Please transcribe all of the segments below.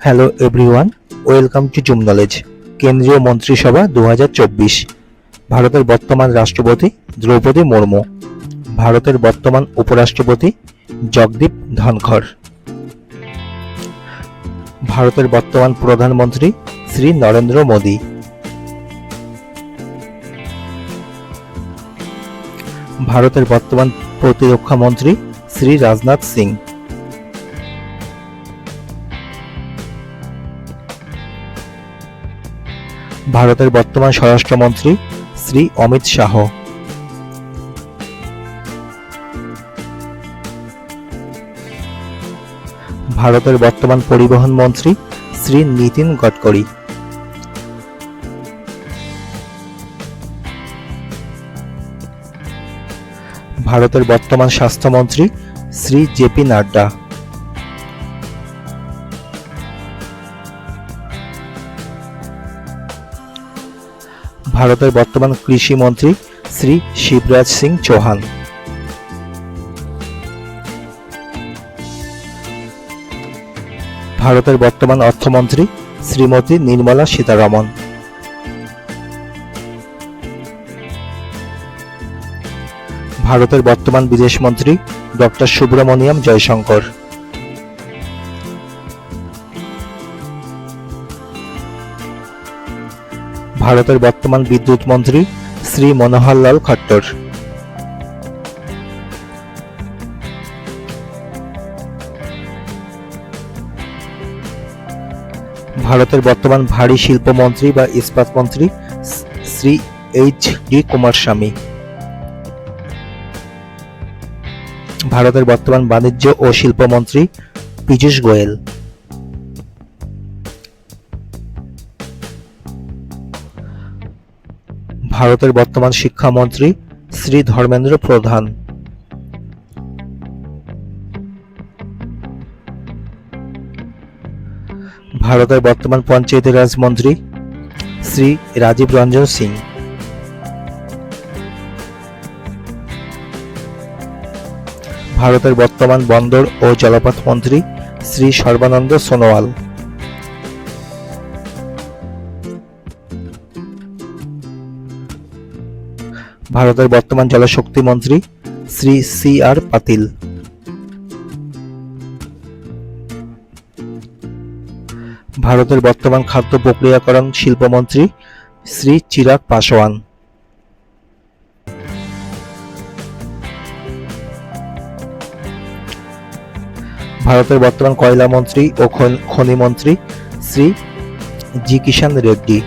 Hello everyone welcome to Zoom knowledge কেন্দ্রীয় মন্ত্রিসভা দু হাজার চব্বিশ ভারতের বর্তমান রাষ্ট্রপতি দ্রৌপদী মুর্মু ভারতের বর্তমান উপরাষ্ট্রপতি জগদীপ ধনখড় ভারতের বর্তমান প্রধানমন্ত্রী শ্রী নরেন্দ্র মোদী ভারতের বর্তমান প্রতিরক্ষা মন্ত্রী শ্রী রাজনাথ সিং ভারতের বর্তমান স্বরাষ্ট্রমন্ত্রী শ্রী অমিত শাহ। ভারতের বর্তমান পরিবহন মন্ত্রী শ্রী নীতিন গডকরি। ভারতের বর্তমান স্বাস্থ্যমন্ত্রী শ্রী জেপি নাড্ডা। ভারতের বর্তমান কৃষি মন্ত্রী শ্রী শিবরাজ সিং চৌহান। ভারতের বর্তমান অর্থমন্ত্রী শ্রীমতী নির্মলা সীতারমন। ভারতের বর্তমান বিদেশমন্ত্রী ডক্টর সুব্রমণিয়াম জয়শঙ্কর। ভারতের বর্তমান বিদ্যুৎ মন্ত্রী শ্রী মনোহরলাল খট্টর। ভারতের বর্তমান ভারী শিল্প মন্ত্রী বা ইস্পাত মন্ত্রী শ্রী এইচ ডি কুমারস্বামী। ভারতের বর্তমান বাণিজ্য ও শিল্প মন্ত্রী পীযূষ গোয়েল। ভারতের বর্তমান শিক্ষামন্ত্রী শ্রী ধর্মেন্দ্র প্রধান। ভারতের বর্তমান পঞ্চায়েতি রাজ মন্ত্রী শ্রী রাজীব রঞ্জন সিং। ভারতের বর্তমান বন্দর ও জলপথ মন্ত্রী শ্রী সর্বানন্দ সোনোয়াল। ভারতের বর্তমান জলশক্তি মন্ত্রী শ্রী সি আর পাতিল। ভারতের বর্তমান খাদ্য প্রক্রিয়াকরণ শিল্পমন্ত্রী শ্রী চিরাগ পাসওয়ান ভারতের বর্তমান কয়লা মন্ত্রী ও খন- মন্ত্রী শ্রী জি কিষান রেড্ডি।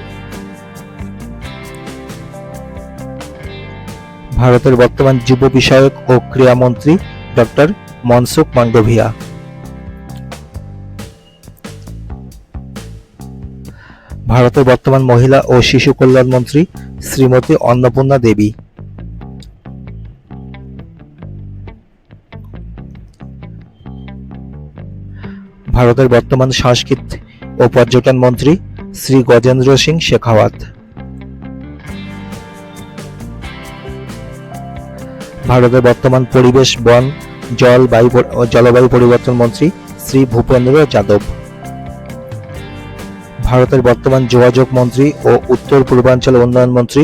ভারতের বর্তমান যুব বিষয়ক ও ক্রীড়া মন্ত্রী ডক্টর মনসুখ মান্ডভিয়া। ভারতের বর্তমান মহিলা ও শিশু কল্যাণ মন্ত্রী শ্রীমতী অন্নপূর্ণা দেবী। ভারতের বর্তমান সংস্কৃতি ও পর্যটন মন্ত্রী শ্রী গজেন্দ্র সিং শেখাওয়াত। ভারতের বর্তমান পরিবেশ, বন, জল, বায়ু জলবায়ু পরিবর্তন মন্ত্রী শ্রী ভূপেন্দ্র যাদব। ভারতের বর্তমান যোগাযোগ মন্ত্রী ও উত্তর পূর্বাঞ্চল উন্নয়ন মন্ত্রী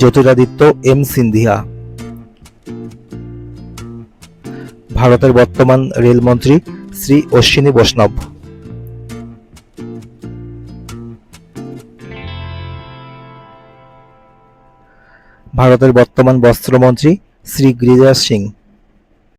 জ্যোতিরাদিত্য এম সিন্ধিয়া। ভারতের বর্তমান রেলমন্ত্রী শ্রী অশ্বিনী বৈষ্ণব। ভারতের বর্তমান বস্ত্রমন্ত্রী শ্রী গিরিরাজ সিং